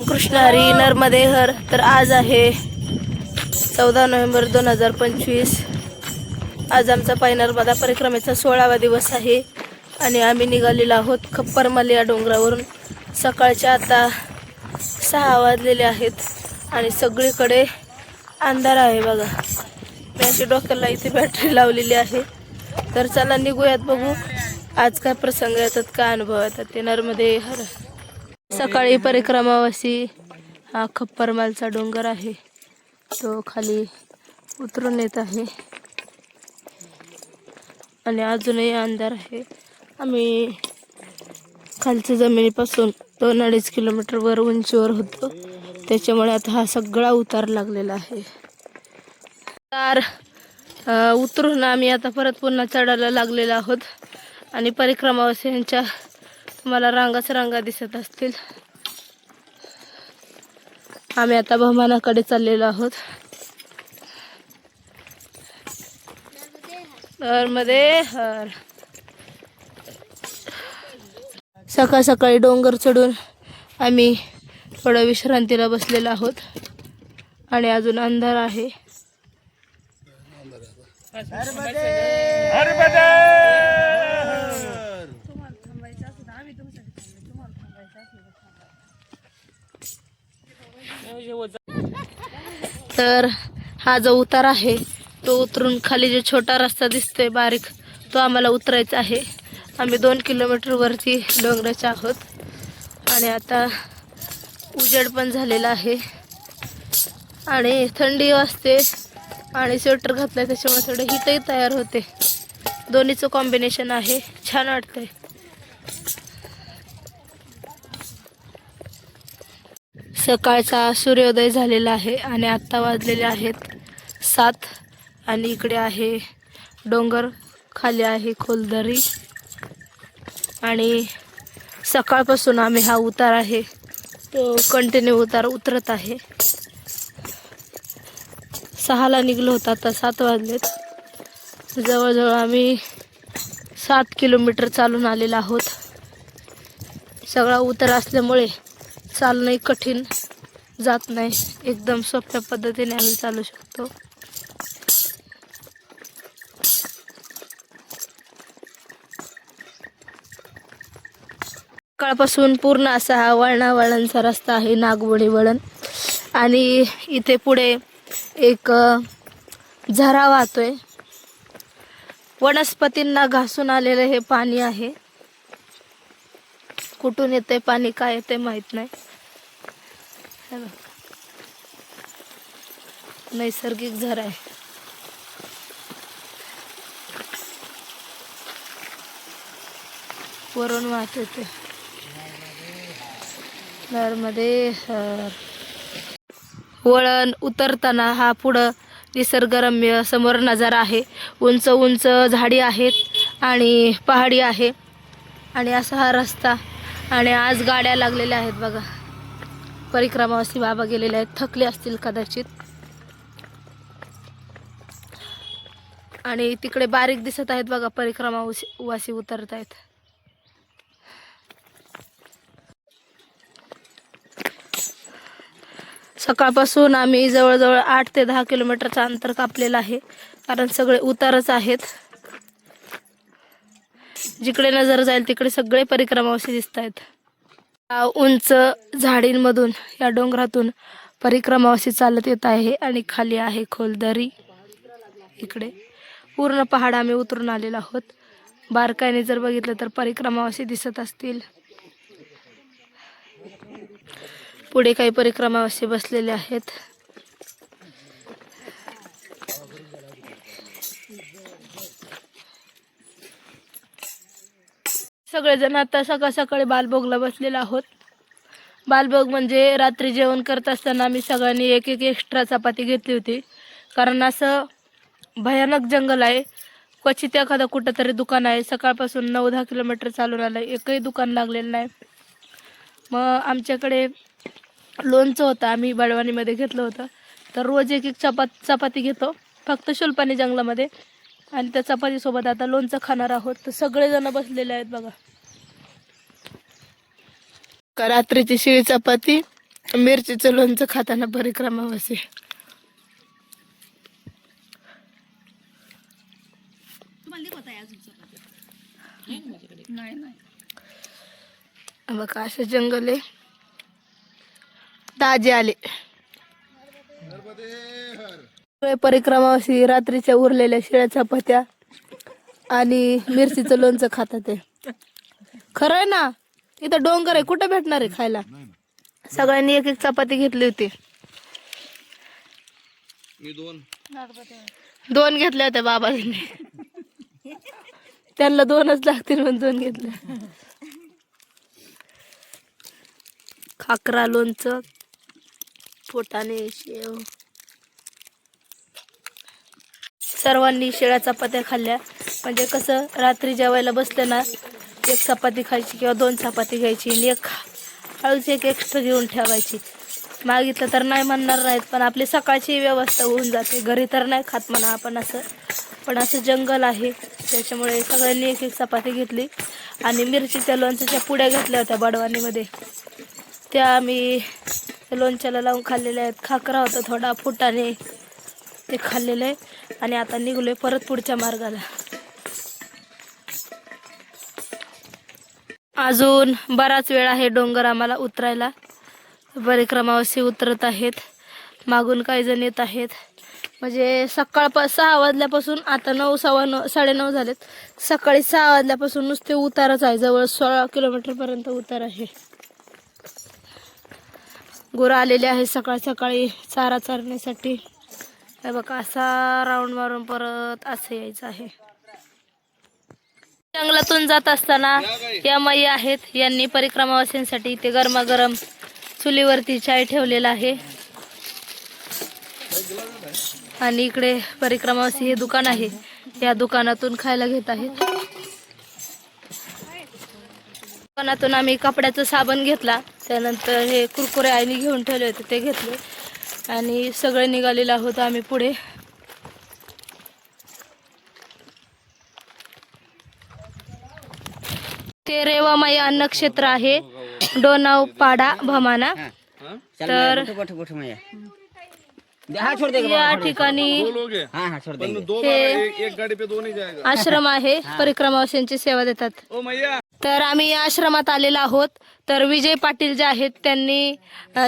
कृष्ण हरी नर्मदे हर. तर आज आहे चौदा नोव्हेंबर दोन हजार पंचवीस. आज आमचा पायनर्मदा परिक्रमेचा सोळावा दिवस आहे. आणि आम्ही निघालेलो आहोत खप्परमाली या डोंगरावरून. सकाळच्या आता सहा वाजलेले आहेत. आणि सगळीकडे अंधार आहे बघा. मी अशी डोक्याला इथे बॅटरी लावलेली आहे. तर चला निघूयात बघू. आज काय प्रसंग येतात काय अनुभव येतात ते नर्मदे हर. म्हणजे सकाळी परिक्रमावासी हा खप्परमालचा डोंगर आहे. तो खाली उतरून येत आहे. आणि अजूनही अंधार आहे. आम्ही खालच्या जमिनीपासून दोन अडीच किलोमीटर वर उंचीवर होतो. त्याच्यामुळे आता हा सगळा उतार लागलेला आहे. उतार उतरून आम्ही आता परत पुन्हा चढायला लागलेलो आहोत. आणि परिक्रमावासी यांच्या मला रांगाच रांगा दिसत असतील. आम्ही आता बहुमानाकडे चाललेलो आहोत. मध्ये हर. सकाळ सकाळी डोंगर चढून आम्ही थोडं विश्रांतीला बसलेलो आहोत. आणि अजून अंधार आहे. तर हा जो उतार आहे तो उतरून खाली जो छोटा रस्ता दिसतोय बारीक तो आम्हाला उतरायचा आहे. आम्ही दोन किलोमीटरवरती डोंगराच्या आहोत. आणि आता उजेड पण झालेला आहे. आणि थंडी वाजते आणि स्वेटर घातलं त्याच्यामुळे थोडं हिटही तयार होते. दोन्हीचं कॉम्बिनेशन आहे. छान वाटतंय. सकाळचा सूर्योदय झालेला आहे आणि आत्ता वाजलेले आहेत सात. आणि इकडे आहे डोंगर खाली आहे खोलदरी. आणि सकाळपासून आम्ही हा उतार आहे. तो कंटिन्यू उतार उतरत आहे. सहाला निघलो होता आता सात वाजलेत. जवळजवळ आम्ही सात किलोमीटर चालून आलेलो आहोत. सगळा उतार असल्यामुळे चालणंही कठीण जात नाही. एकदम सोप्या पद्धतीने आम्ही चालू शकतो. सकाळपासून पूर्ण असा हा वळणा वळणचा रस्ता आहे नागवडी वळण. आणि इथे पुढे एक झरा वाहतोय. वनस्पतींना घासून आलेलं हे पाणी आहे. कुठून येते पाणी काय येते माहीत नाही. हे बघ. नैसर्गिक झरा आहे. वरून वाहत होते नर्मदे हर वळण उतरताना हा पुढं निसर्गरम्य समोर नजारा आहे. उंच उंच झाडी आहेत आणि पहाडी आहे. आणि असा हा रस्ता आणि आज गाड्या लागलेल्या आहेत बघा. परिक्रमावासी बाबा गेलेले आहेत. थकले असतील कदाचित. आणि तिकडे बारीक दिसत आहेत बघा परिक्रमावासी वासी उतरत आहेत. सकाळपासून आम्ही जवळजवळ आठ ते दहा किलोमीटरचं अंतर कापलेलं आहे. कारण सगळे उतारच आहेत. जिकडे नजर जाईल तिकडे सगळे परिक्रमावासी दिसत आहेत. उंच झाडींमधून या डोंगरातून परिक्रमावासी चालत येत आहे आणि खाली आहे खोलदरी. इकडे पूर्ण पहाड आम्ही उतरून आलेलो आहोत. बारकाईने जर बघितलं तर परिक्रमावासी दिसत असतील. पुढे काही परिक्रमावासी बसलेले आहेत. सगळेजण आता सकाळ सकाळी बालभोगला बसलेलो आहोत. बालभोग म्हणजे रात्री जेवण करत असताना आम्ही सगळ्यांनी एक एक एक्स्ट्रा चपाती घेतली होती. कारण असं भयानक जंगल आहे. क्वचित एखादं कुठंतरी दुकान आहे. सकाळपासून नऊ दहा किलोमीटर चालून आलं. एकही दुकान लागलेलं नाही. मग आमच्याकडे लोणचं होतं. आम्ही बडवाणीमध्ये घेतलं होतं. तर रोज एक एक चपात चपाती घेतो. फक्त शुल्पानी जंगलामध्ये. आणि त्या चपातीसोबत आता लोणचं खाणार आहोत. तर सगळेजण बसलेले आहेत बघा. का रात्रीची शिळी चपाती मिरचीचं लोणचं खाताना परिक्रमावासी बघा असं. जंगल? आहे ताजे आले. परिक्रमावासी रात्रीच्या उरलेल्या शिळ्या चपात्या आणि मिरचीचं लोणचं खातात ते. खरं आहे ना? इथं डोंगर आहे. कुठं भेटणार आहे खायला? सगळ्यांनी एक एक चपाती घेतली होती. दोन. दोन घेतल्या होत्या बाबाजींनी. त्यांना दोनच लागतील म्हणून दोन घेतल्या. खाकरा लोणचं फोटाने शेव. सर्वांनी शेळ्या चपात्या खाल्ल्या. म्हणजे कसं रात्री जेवायला बसलं ना एक चपाती खायची किंवा दोन चपाती घ्यायची आणि एक हळूच एक एक्स्ट्रा घेऊन ठेवायची. मागितलं तर नाही म्हणणार नाहीत पण आपली सकाळची व्यवस्था होऊन जाते. घरी तर नाही खात म्हणा आपण असं. पण असं जंगल आहे त्याच्यामुळे सगळ्यांनी एक एक चपाती घेतली. आणि मिरचीच्या लोणच्याच्या पुड्या घेतल्या होत्या बडवानीमध्ये. त्या आम्ही लोणच्याला लावून खाल्लेल्या आहेत. खाकरा होता थोडा फुटाने ते खाल्लेलं. आहे आणि आता निघलो आहे परत पुढच्या मार्गाला. अजून बराच वेळ आहे डोंगर आम्हाला उतरायला. परिक्रमावासी उतरत आहेत. मागून काही जण येत आहेत. म्हणजे सकाळ प सहा वाजल्यापासून आता नऊ सव्वा नऊ साडेनऊ झालेत. सकाळी सहा वाजल्यापासून नुसते उतारच आहे. जवळ सोळा किलोमीटरपर्यंत उतार आहे. गुरं आलेले आहे सकाळ सकाळी चारा चारण्यासाठी. बघा असा राऊंड मारून परत असं यायचं आहे. जंगलातून जात असताना या माई आहेत. यांनी परिक्रमावासींसाठी इथे गरमागरम चुलीवरती चाय ठेवलेला आहे. आणि इकडे परिक्रमावासी हे दुकान आहे. या दुकानातून खायला घेत आहेत. दुकानातून आम्ही कपड्याचा साबण घेतला. त्यानंतर हे कुरकुरे आईने घेऊन ठेवले होते ते घेतले. आणि सगळे निघालेले आहोत आम्ही पुढे. ते रेवामाई अन्न क्षेत्र आहे. डोनाव पाडा भमाना. तर छोड़ देगा या ठिकाणी लोगे हाँ छोड़ देंगे दो एक, एक गाड़ी पे दो नहीं जाएगा आश्रम आहे. परिक्रमावासींची सेवा देतात. तर आम्ही या आश्रमात आलेलो आहोत. तर विजय पाटील जे आहेत त्यांनी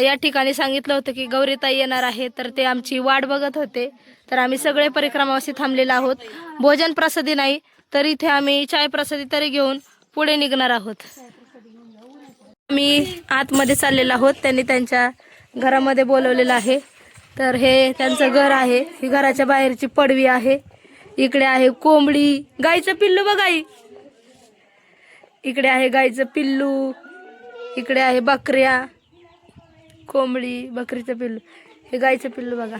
या ठिकाणी सांगितलं होतं की गौरीताई येणार आहे. तर ते आमची वाट बघत होते. तर आम्ही सगळे परिक्रमावासी थांबलेलो आहोत. भोजन प्रसादी नाही तर इथे आम्ही चाय प्रसादी तरी घेऊन पुढे निघणार आहोत. आम्ही आतमध्ये चाललेलो आहोत. त्यांनी त्यांच्या घरामध्ये बोलवलेलं आहे. तर हे त्यांचं घर आहे. ही घराच्या बाहेरची पडवी आहे. इकडे आहे कोंबडी. गाईचं पिल्लू बघा इकडे आहे गाईचं पिल्लू. इकडे आहे बकऱ्या. कोंबडी बकरीचं पिल्लू. हे गाईचं पिल्लू बघा.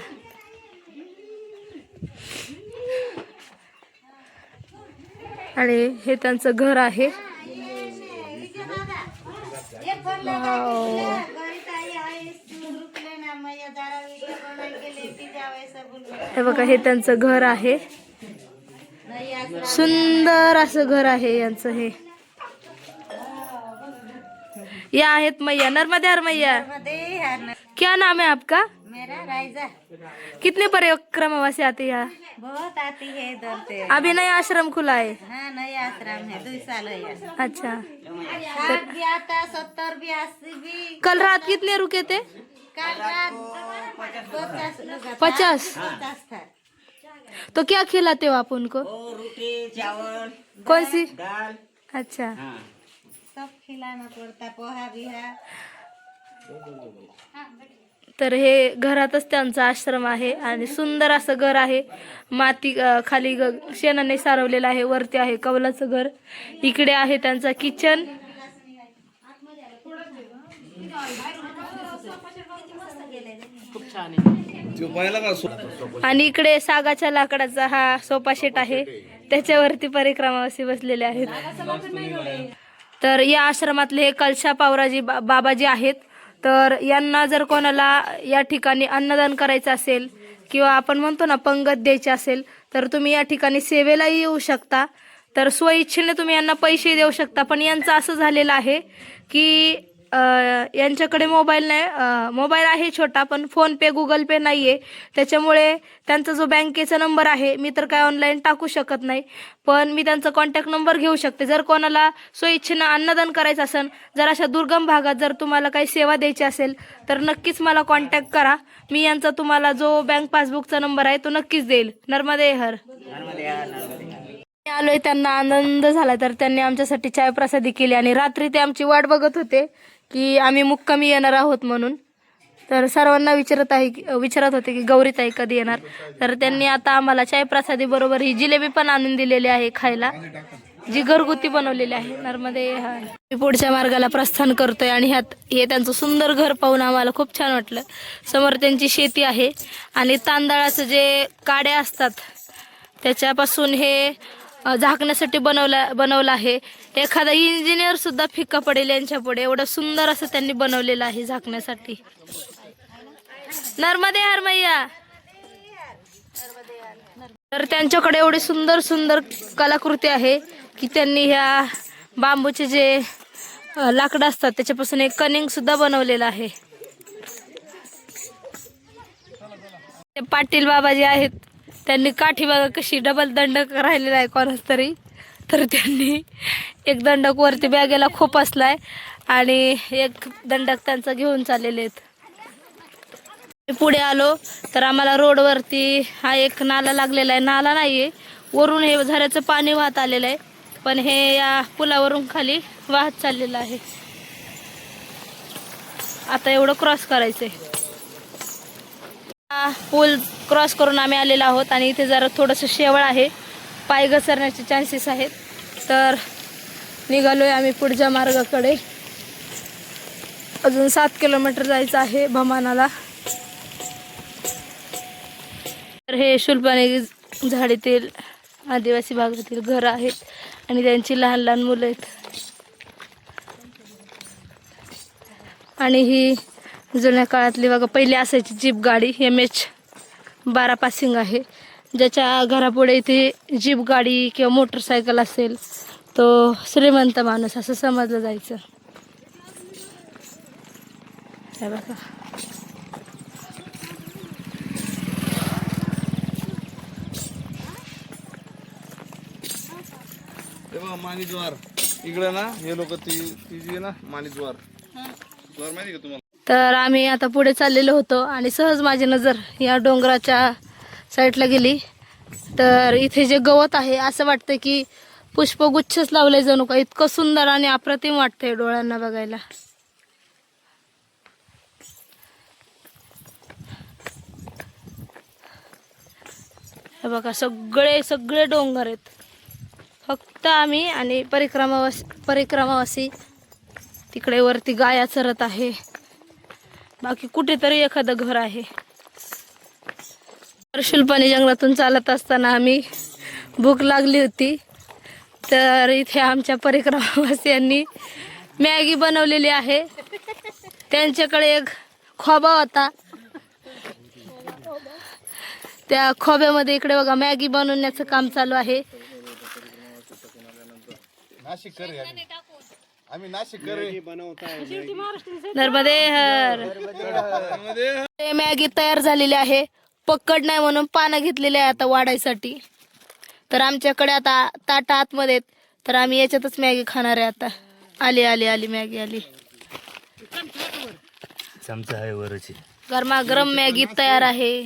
आणि हे त्यांचं घर आहे. हे बघा हे त्यांचं घर आहे. सुंदर असं घर आहे यांचं हे. या आहेत मैया. नर्मदे हर मैया. क्या नाम है आपका? मेरा राइजा कितने परिक्रमावासी आते हैं? बहुत आती है इधर से। अभी नया आश्रम खुला है? हाँ नया आश्रम है दो साल है अच्छा। साठ भी आता सत्तर भी अस्सी भी। कल रात कितने रुके थे? कल रात पचास था। पचास? था। तो क्या खिलाते हो आप उनको? रोटी चावल कौन सी? दाल अच्छा। हाँ। सब खिलाना पड़ता पोहा भी है। तर हे घरातच त्यांचा आश्रम आहे आणि सुंदर असं घर आहे. माती खाली ग शेणाने सारवलेलं आहे वरती आहे कवलाचं घर. इकडे आहे त्यांचा किचन. आणि इकडे सागाच्या लाकडाचा हा सोफा सेट आहे. त्याच्यावरती परिक्रमावासी बसलेले आहेत. तर या आश्रमातले हे कलशा पावराजी बा बाबाजी आहेत. तर यांना जर कोणाला या ठिकाणी अन्नदान करायचं असेल किंवा आपण म्हणतो ना पंगत द्यायची असेल तर तुम्ही या ठिकाणी सेवेलाही येऊ शकता. तर स्वइच्छेने तुम्ही यांना पैसे देऊ शकता. पण यांचं असं झालेलं आहे की यांच्याकडे मोबाईल नाही. मोबाईल आहे छोटा पण फोन पे गुगल पे नाही आहे त्याच्यामुळे त्यांचा जो बँकेचा नंबर आहे मी तर काय ऑनलाईन टाकू शकत नाही. पण मी त्यांचा कॉन्टॅक्ट नंबर घेऊ शकते. जर कोणाला स्वइच्छेनं अन्नदान करायचं असेल जर अशा दुर्गम भागात जर तुम्हाला काही सेवा द्यायची असेल तर नक्कीच मला कॉन्टॅक्ट करा. मी यांचा तुम्हाला जो बँक पासबुकचा नंबर आहे तो नक्कीच देईल. नर्मदे हर. आलोय त्यांना आनंद झाला तर त्यांनी आमच्यासाठी चाय प्रसादी केली आणि रात्री ते आमची वाट बघत होते. की आम्ही मुक्कामी येणार आहोत म्हणून. तर सर्वांना विचारत आहे की विचारत होते की गौरीताई कधी येणार? तर त्यांनी आता आम्हाला चाय प्रसादी बरोबर ही जिलेबी पण आणून दिलेली आहे खायला. जी घरगुती बनवलेली आहे. नर्मदे मी पुढच्या मार्गाला प्रस्थान करतोय आणि ह्यात हे त्यांचं सुंदर घर पाहून आम्हाला खूप छान वाटलं. समोर त्यांची शेती आहे आणि तांदळाचं जे काड्या असतात त्याच्यापासून हे झाकण्यासाठी बनवला बनवलं आहे. एखादा इंजिनियर सुद्धा फिक्का पडेल यांच्या पुढे. एवढं सुंदर असं त्यांनी बनवलेलं आहे झाकण्यासाठी. नर्मदे हर मैया. तर त्यांच्याकडे एवढी सुंदर सुंदर कलाकृती आहे की त्यांनी ह्या बांबूचे जे लाकडं असतात त्याच्यापासून एक कनिंग सुद्धा बनवलेलं आहे. ते पाटील बाबा जे आहेत त्यांनी काठी बघा कशी डबल दंडक राहिलेला आहे कोणाच तरी. तर त्यांनी एक दंडक वरती बॅगेला खोपसलाय आणि एक दंडक त्यांचा घेऊन चाललेले आहेत. पुढे आलो तर आम्हाला रोडवरती हा एक नाला लागलेला आहे. नाला नाहीये वरून हे झऱ्याचं पाणी वाहत आलेलं आहे. पण हे या पुलावरून खाली वाहत चाललेलं आहे. आता एवढं क्रॉस करायचंय. आहे पूल क्रॉस करून आम्ही आलेलो आहोत आणि इथे जरा थोडंसं शेवळ आहे. पाय घसरण्याचे चान्सेस आहेत. तर निघालोय आम्ही पुढच्या मार्गाकडे. अजून सात किलोमीटर जायचं आहे भमानाला. तर हे शुल्पाने झाडीतील आदिवासी भागातील घरं आहेत आणि त्यांची लहान लहान मुलं आहेत. आणि ही जुन्या काळातली बघा पहिली असायची जीप गाडी एम एच बारा पासिंग आहे. ज्याच्या घरापुढे इथे जीप गाडी किंवा मोटरसायकल असेल तो श्रीमंत माणूस असं समजलं जायचं. हे बघा. ते बघा इकडे ना हे लोक ती ती जी आहे ना माणिज्वार ज्वार. माहिती का तुम्हाला? तर आम्ही आता पुढे चाललेलो होतो आणि सहज माझी नजर या डोंगराच्या साईडला गेली. तर इथे जे गवत आहे असं वाटतं की पुष्पगुच्छच लावले जणू का. इतकं सुंदर आणि अप्रतिम वाटतंय डोळ्यांना बघायला. हे बघा सगळे सगळे डोंगर आहेत. फक्त आम्ही आणि परिक्रमावासी परिक्रमावासी तिकडे वरती गाया चरत आहे. बाकी कुठेतरी एखादं घर आहे. तर शुल्पानी जंगलातून चालत असताना आम्ही भूक लागली होती. तर इथे आमच्या परिक्रमावासियांनी मॅगी बनवलेली आहे. त्यांच्याकडे एक खोबा होता. त्या खोब्यामध्ये इकडे बघा मॅगी बनवण्याचं काम चालू आहे. नाशिक आम्ही मॅगी तयार झालेली आहे. पकड नाही म्हणून पानं घेतलेली आहे आता वाढायसाठी. तर आमच्याकडे आता ताटा आतमध्ये आहेत. तर आम्ही याच्यातच मॅगी खाणार आहे आता. आली आली आली मॅगी आली. चमचा आहे वरची. गरमागरम मॅगी तयार आहे.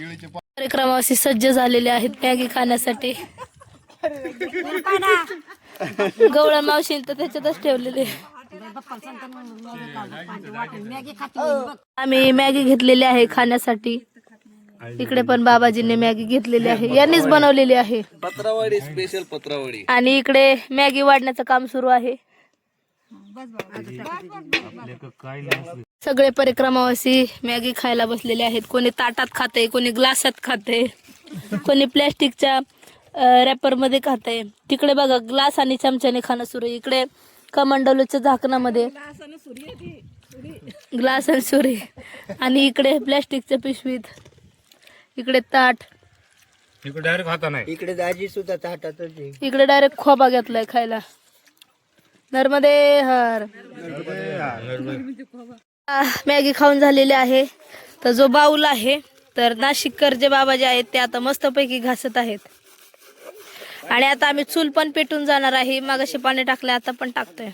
कार्यक्रमाशी सज्ज झालेले आहेत मॅगी खाण्यासाठी. गवळण मावशी तर त्याच्यातच ठेवलेले आम्ही मॅगी घेतलेली आहे खाण्यासाठी. इकडे पण बाबाजींनी मॅगी घेतलेली आहे. यांनीच बनवलेली आहे. पत्रावडी स्पेशल पत्रावडी आणि इकडे मॅगी वाढण्याचं काम सुरू आहे. सगळे परिक्रमावासी मॅगी खायला बसलेले आहेत. कोणी ताटात खाते कोणी ग्लासात खाते कोणी प्लॅस्टिकच्या रॅपरमध्ये खाते तिकडे बघा ग्लास आणि चमच्याने खाणं सुरू आहे. इकडे कमंडलूच्या झाकणामध्ये ग्लास आणि सुरी. आणि इकडे प्लॅस्टिकच्या पिशवीत. इकडे ताट. इकडे डायरेक्ट खाता नाही. इकडे दाजी सुद्धा ताटातच आहे. इकडे डायरेक्ट खोबा घेतलाय खायला. नर्मदे हर. आह, मॅगी खाऊन झालेली आहे. तर जो बाऊल आहे तर नाशिककर जे बाबा जे आहेत ते आता मस्तपैकी घासत आहेत. आणि आता आम्ही चूल पण पेटून जाणार आहे. मागाशी पाणी टाकले आता पण टाकतोय.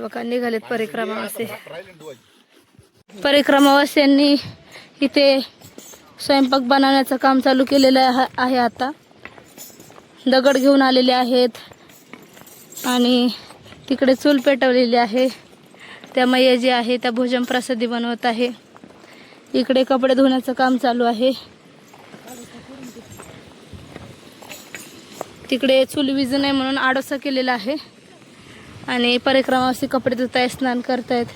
बघा निघालेत परिक्रमावासी परिक्रमावास्यांनी इथे स्वयंपाक बनवण्याचं काम चालू केलेलं आहे आता. दगड घेऊन आलेले आहेत आणि तिकडे चूल पेटवलेली आहे. त्या मैया जी आहे त्या भोजन प्रसादी बनवत आहे. इकडे कपडे धुण्याचं काम चालू आहे. तिकडे चूल विजू नये म्हणून आडोसा केलेला आहे. आणि परिक्रमावासी कपडे धुत आहे स्नान करतायत.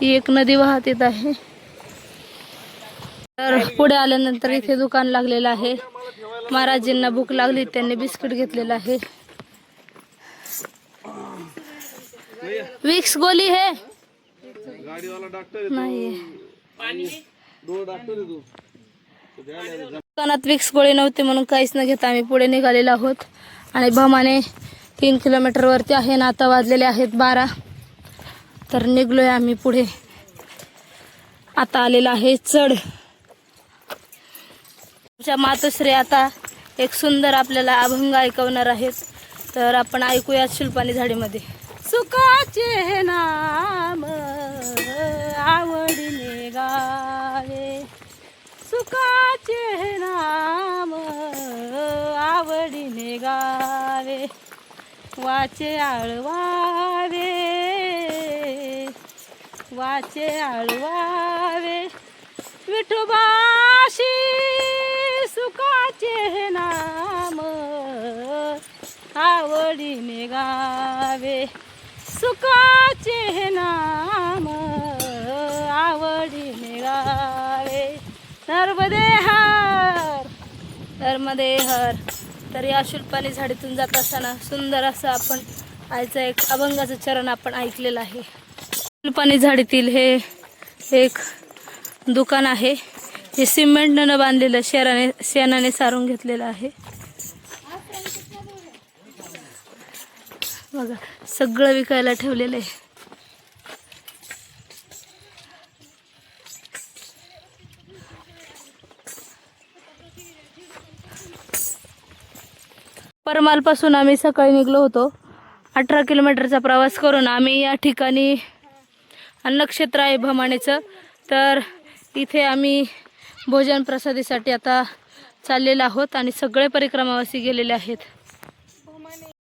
ही एक नदी वाहत येत आहे. तर पुढे आल्यानंतर इथे दुकान लागलेलं आहे. महाराजींना भूक लागली त्यांनी बिस्किट घेतलेलं आहे. विक्स गोली है. नाही दुकानात विक्स गोळी नव्हती म्हणून काहीच न घेता आम्ही पुढे निघालेलो आहोत. आणि भमाने तीन किलोमीटरवरती आहे ना आता वाजलेले आहेत बारा. तर निघलोय आम्ही पुढे. आता आलेला आहे चढ. आमच्या मातोश्री आता एक सुंदर आपल्याला अभंग ऐकवणार आहेत. तर आपण ऐकूया शिल्पानी झाडीमध्ये. सुखाचे नाम आवडीने गावे. सुखाचे नाम आवडीने गावे वाचे आळवावे. वाचे आळवावे. विठोबाशी सुखाचे नाम आवडीने गावे सुखाचे नाम नर्मदे हर नर्मदे हर तर या शुल्पानी झाडीतून जात असताना सुंदर असं आपण आईचं एक अभंगाचं चरण आपण ऐकलेलं आहे. शुल्पानी झाडीतील हे एक दुकान आहे. हे सिमेंटनं बांधलेलं शेराने शेणाने सारून घेतलेलं आहे. बघा सगळं विकायला ठेवलेलं आहे. परमालपासून आम्ही सकाळी निघलो होतो. अठरा किलोमीटरचा प्रवास करून आम्ही या ठिकाणी अन्नक्षेत्र आहे भमाणेचं तर इथे आम्ही भोजन प्रसादीसाठी आता चाललेलो आहोत आणि सगळे परिक्रमावासी गेलेले आहेत.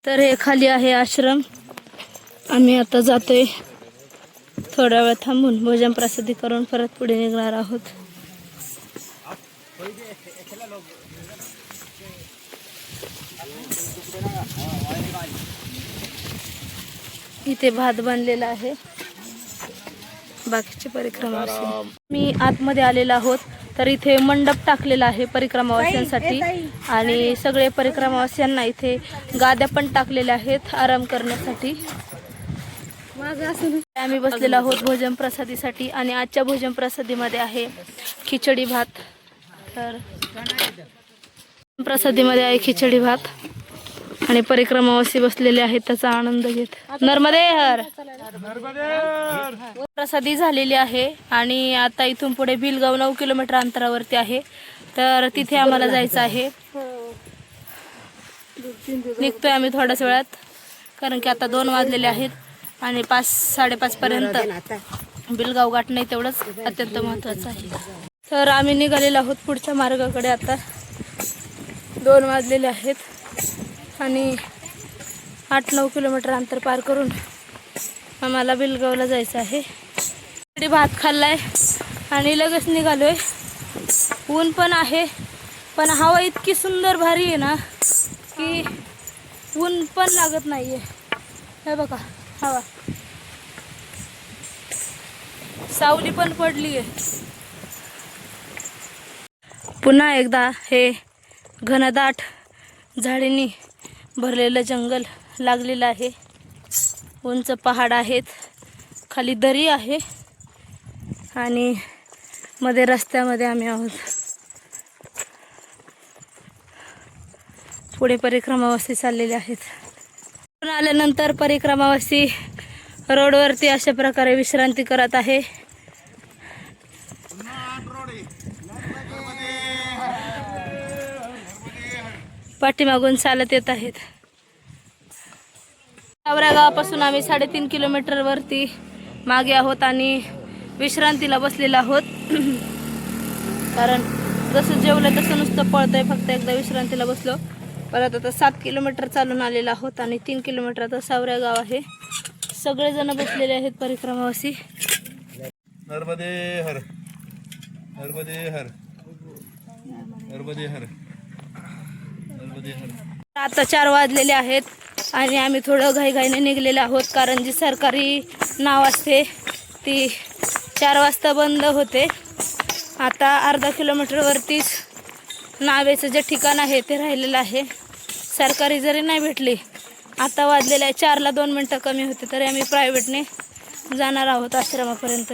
तर हे खाली आहे आश्रम. आम्ही आता जातोय. थोडा वेळ थांबून भोजन प्रसादी करून परत पुढे निघणार आहोत. इथे भात बांधलेला आहे. बाकीचे परिक्रमावासी मी आतमध्ये आलेलो आहोत तर इथे मंडप टाकलेला आहे परिक्रमावास्यांसाठी आणि सगळे परिक्रमावास्यांना इथे गाद्या पण टाकलेल्या आहेत आराम करण्यासाठी. आम्ही बसलेलो आहोत भोजन प्रसादीसाठी आणि आजच्या भोजन प्रसादीमध्ये आहे खिचडी भात. तर प्रसादीमध्ये आहे खिचडी भात. आणि परिक्रमावासी बसलेले आहेत त्याचा आनंद घेत. नर्मदे हर प्रसादी झालेली आहे आणि आता इथून पुढे भिलगाव नऊ किलोमीटर अंतरावरती आहे. तर तिथे आम्हाला जायचं आहे. निघतोय आम्ही थोड्याच वेळात कारण की आता दोन वाजलेले आहेत आणि पाच साडेपाच पर्यंत बिलगाव गाठणं तेवढंच अत्यंत महत्वाचं आहे. तर आम्ही निघालेलो आहोत पुढच्या मार्गाकडे आता. दोन वाजलेले आहेत. आणि आठ नऊ किलोमीटर अंतर पार करून आम्हाला बिलगावला जायचं आहे. इकडे भात खाल्लाय आणि लगेच निघालोय. ऊन पण आहे पण हवा इतकी सुंदर भारी आहे ना की ऊन पण लागत नाहीये. हे बघा हवा. सावली पण पडली आहे पुन्हा एकदा हे घनदाट झाडींनी भरलेलं जंगल लागलेलं आहे. उंच पहाड आहेत. खाली दरी आहे. आणि मध्ये रस्त्यामध्ये आम्ही आहोत. पुढे परिक्रमावासी चाललेले आहेत. आल्यानंतर परिक्रमावासी रोडवरती अशा प्रकारे विश्रांती करत आहे. पाठीमागून चालत येत आहेत. सावरा गावापासून आम्ही साडेतीन किलोमीटर वरती मागे आहोत आणि विश्रांतीला बसलेलो आहोत. कारण जसं जेवलं तसं नुसतं पळतंय फक्त एकदा विश्रांतीला बसलो. परत आता सात किलोमीटर चालून आलेलो आहोत आणि तीन किलोमीटर आता सावऱ्या गाव आहे. सगळेजण बसलेले आहेत परिक्रमावासी. नर्मदे हर नर्मदे हर. नर्मदे हर. नर्मदे हर. आता चार वाजलेले आहेत आणि आम्ही थोडं घाईघाईने निघलेले आहोत कारण जी सरकारी नाव असते ती चार वाजता बंद होते. आता अर्धा किलोमीटरवरतीच नावेचं जे ठिकाण आहे ते राहिलेलं आहे. सरकारी जरी नाही भेटली आता वाजलेलं आहे चारला दोन मिनटं कमी होते तरी आम्ही प्रायव्हेटने जाणार आहोत आश्रमापर्यंत.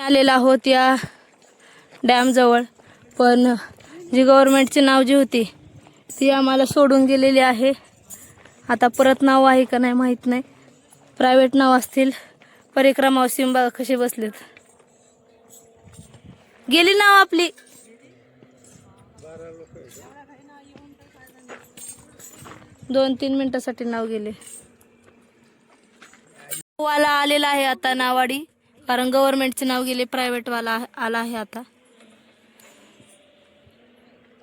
आलेलो आहोत या डॅमजवळ पण जी गव्हर्मेंटची नाव जी होती ती आम्हाला सोडून गेलेली आहे. आता परत नाव आहे का नाही माहीत नाही. प्रायव्हेट नाव असतील. परिक्रमा बघा कशी बसलेत? गेली नाव आपली. दोन तीन मिनिटासाठी नाव गेले. वाला आलेला आहे आता नावाडी. कारण गव्हर्नमेंटचे नाव गेले प्रायव्हेटवाला आला आहे आता.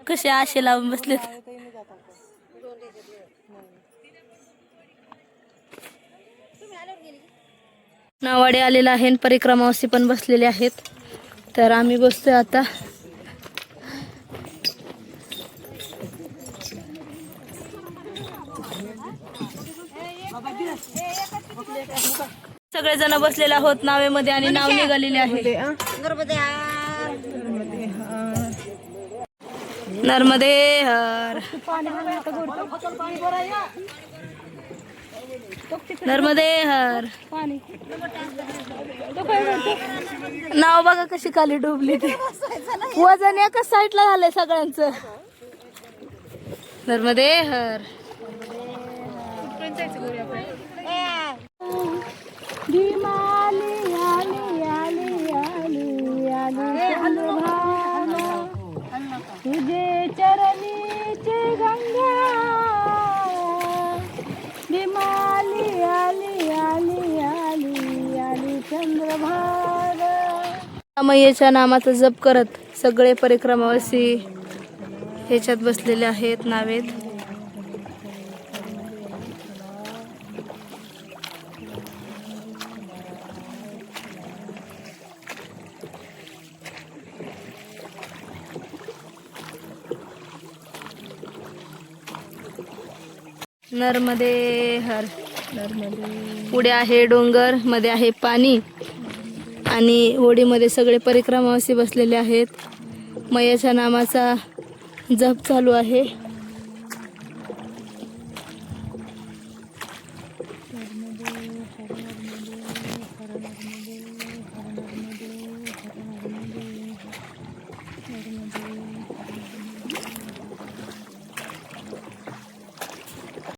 कसे आशे लावून बसलेत? नावाडे आलेला आहे परिक्रमावासी पण बसलेले आहेत. तर आम्ही बसतोय आता. सगळेजण बसलेले आहोत नावेमध्ये आणि नाव निघालेले आहे. नर्मदे हर. नर्मदे हर. नाव बघा कशी खाली डुबली ते. वजन एकाच साईडला झालंय सगळ्यांचं. नर्मदे हर. भीमाली आली आली आली आली. तुझे चरणीचे गंगा. बिमाली आली आली आली आली चंद्रभाग. मैयाच्या नामाचा जप करत सगळे परिक्रमावासी ह्याच्यात बसलेले आहेत नावेत. नर्मदे हर नर्मदे पुढे आहे डोंगरमध्ये आहे पाणी. आणि होडीमध्ये सगळे परिक्रमावासी बसलेले आहेत. मयाच्या नामाचा जप चालू आहे.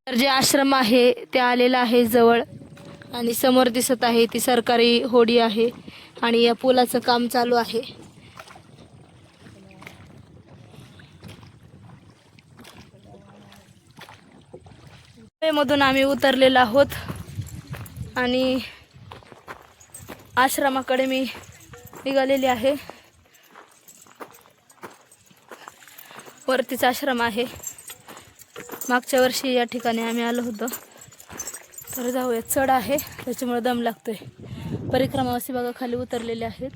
तर जे आश्रम आहे ते आलेलं आहे जवळ आणि समोर दिसत आहे ती सरकारी होडी आहे आणि या पुलाचं काम चालू आहे. मधून आम्ही उतरलेलो आहोत आणि आश्रमाकडे मी निघालेली आहे. वरतीच आश्रम आहे. मागच्या वर्षी या ठिकाणी आम्ही आलो होतो. तर जाऊया. चढ आहे. त्याच्यामुळे दम लागतोय. परिक्रमावासी बघा खाली उतरलेले आहेत.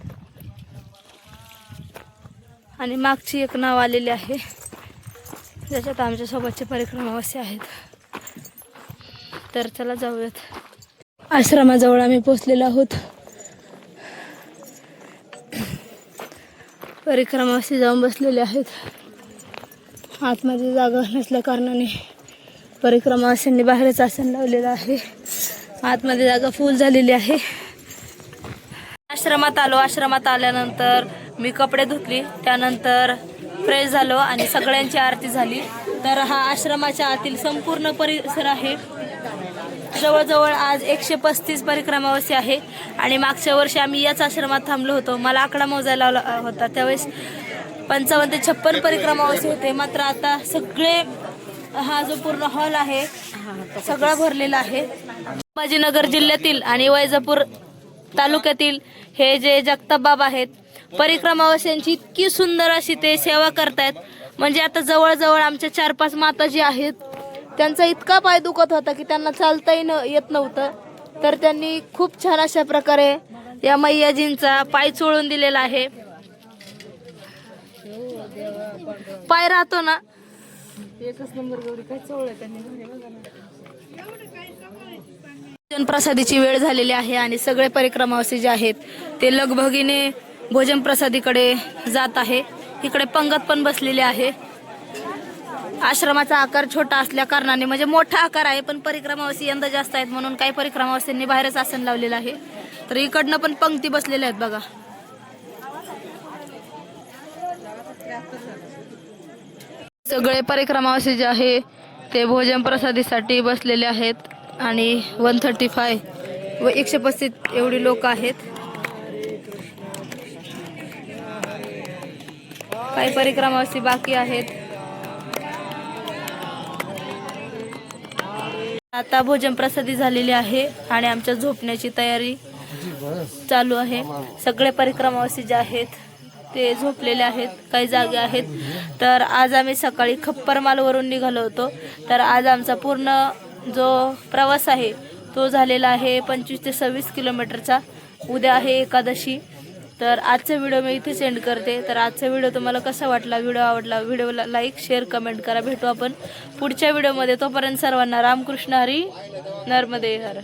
आणि मागची एक नाव आलेली आहे. ज्याच्यात आमच्यासोबतचे परिक्रमावासी आहेत. तर चला जाऊयात. आश्रमाजवळ आम्ही पोचलेलो आहोत. परिक्रमावासी जाऊन बसलेले आहेत. आतमध्ये जागा नसल्या कारणाने परिक्रमावासींनी बाहेरच आसन लावलेलं आहे. आतमध्ये जागा फुल झालेली आहे. आश्रमात आलो. आश्रमात आल्यानंतर मी कपडे धुतली. त्यानंतर फ्रेश झालो आणि सगळ्यांची आरती झाली. तर हा आश्रमाच्या आतील संपूर्ण परिसर आहे. जवळजवळ आज एकशे पस्तीस परिक्रमावासी आहे आणि मागच्या वर्षी आम्ही याच आश्रमात थांबलो होतो. मला आकडा मोजायला लावला होता. त्यावेळेस पंचावन्न ते छप्पन परिक्रमावासी होते. मात्र आता सगळे हा जो पूर्ण हॉल आहे सगळा भरलेला आहे. संभाजीनगर जिल्ह्यातील आणि वैजापूर तालुक्यातील हे जे जगताप आहेत परिक्रमावश्यांची इतकी सुंदर अशी ते सेवा करतायत. म्हणजे आता जवळजवळ आमच्या चार पाच माता जी आहेत. त्यांचा इतका पाय दुखत होता की त्यांना चालताही न येत नव्हतं. तर त्यांनी खूप छान अशा प्रकारे या मैयाजींचा पाय चोळून दिलेला आहे. पाय राहतो ना. एकच नंबर गौरी काय चोळलं त्यांनी प्रसादीची वेळ झालेली आहे आणि सगळे परिक्रमावासी जे आहेत ते लगबगीने भोजन प्रसादीकडे जात आहे. इकडे पंगत पण बसलेली आहे. आश्रमाचा आकार छोटा असल्या कारणाने म्हणजे मोठा आकार आहे पण परिक्रमावासी यंदा जास्त आहेत म्हणून काही परिक्रमावासींनी बाहेरच आसन लावलेलं आहे. तर इकडनं पण पंक्ती बसलेल्या आहेत बघा. सगळे परिक्रमावासी जे आहे ते भोजन प्रसादीसाठी बसलेले आहेत आणि वन थर्टी फाय व एकशे पस्तीस एवढी लोक आहेत. काही परिक्रमावासी बाकी आहेत. आता भोजन प्रसादी झालेली आहे आणि आमच्या झोपण्याची तयारी चालू आहे. सगळे परिक्रमावासी जे आहेत ते झोपलेले आहेत काही जागे आहेत. तर आज आम्ही सकाळी खप्परमालवरून निघालो होतो. तर आज आमचा पूर्ण जो प्रवास आहे तो झालेला आहे पंचवीस ते सव्वीस किलोमीटरचा. उद्या आहे एकादशी. तर आजचा व्हिडिओ मी इथे सेंड करते. तर आजचा व्हिडिओ तुम्हाला कसा वाटला व्हिडिओ आवडला व्हिडिओला लाईक शेअर कमेंट करा. भेटू आपण पुढच्या व्हिडिओमध्ये. तोपर्यंत सर्वांना रामकृष्ण हरी नर्मदे हर.